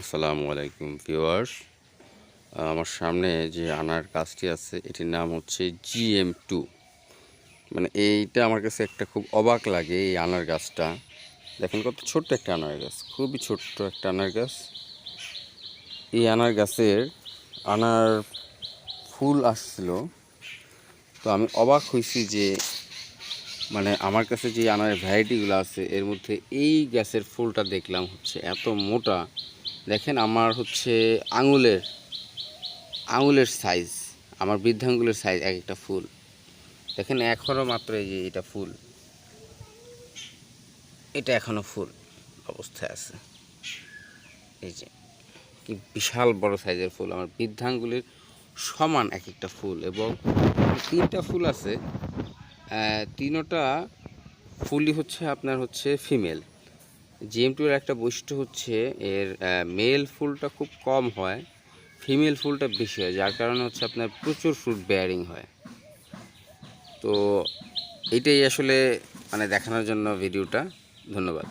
আসসালামু আলাইকুম ভিউয়ার্স। আমার সামনে যে আনার গাছটি আছে, এটির নাম হচ্ছে জিএম টু। মানে এইটা আমার কাছে একটা খুব অবাক লাগে এই আনার গাছটা। দেখেন কত ছোট্ট একটা আনার গাছ, খুবই ছোট্ট একটা আনার গাছ। এই আনার গাছের আনার ফুল আসছিল। তো আমি অবাক হয়েছি যে মানে আমার কাছে যে আনার ভ্যারাইটিগুলো আছে, এর মধ্যে এই গ্যাসের ফুলটা দেখলাম হচ্ছে এত মোটা। দেখেন আমার হচ্ছে আঙুলের আঙুলের সাইজ আমার বৃদ্ধাঙ্গুলের সাইজ এক একটা ফুল। দেখেন এখনও মাত্র এই যে এটা ফুল। এটা এখনও ফুল অবস্থায় আছে। এই যে, কি বিশাল বড় সাইজের ফুল। আমার বৃদ্ধাঙ্গুলের সমান এক একটা ফুল এবং তিনটা ফুল আছে। তিনোটা ফুলি হচ্ছে আপনার হচ্ছে ফিমেল। জিএম টুর একটা বৈশিষ্ট্য হচ্ছে এর মেল ফুলটা খুব কম হয় ফিমেল ফুলটা বেশি হয়, যার কারণে হচ্ছে আপনার প্রচুর ফ্রুট বেয়ারিং হয়। তো এটাই আসলে মানে দেখানোর জন্য ভিডিওটা। ধন্যবাদ।